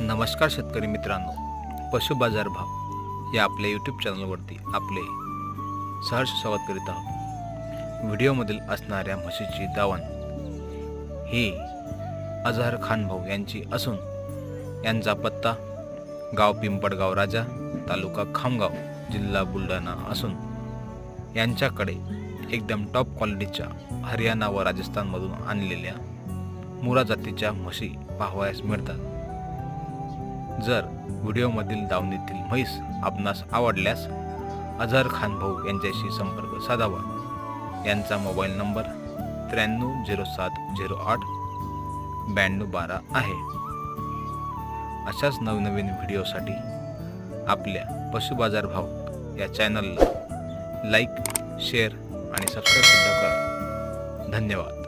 नमस्कार शेतकरी मित्रांनो पशु बाजार भाव या आपल्या यूट्यूब चॅनलवरती आपले सहर्ष स्वागत करीत आहोत. व्हिडिओमधील असणाऱ्या म्हशीची दावण ही अझहर खान भाऊ यांची असून यांचा पत्ता गाव पिंपडगाव राजा तालुका खामगाव जिल्हा बुलढाणा असून यांच्याकडे एकदम टॉप क्वालिटीच्या हरियाणा व राजस्थानमधून आणलेल्या मुरा जातीच्या म्हशी पाहावयास मिळतात. जर व्हिडिओमधील दावणीतील म्हैस आपणास आवडल्यास अझहर खान भाऊ यांच्याशी संपर्क साधावा. यांचा मोबाईल नंबर त्र्याण्णव झिरो सात झिरो आठ ब्याण्णव बारा आहे. अशाच नवनवीन व्हिडिओसाठी आपल्या पशु बाजार भाव या चॅनलला लाईक शेअर आणि सबस्क्राईबसुद्धा करा. धन्यवाद.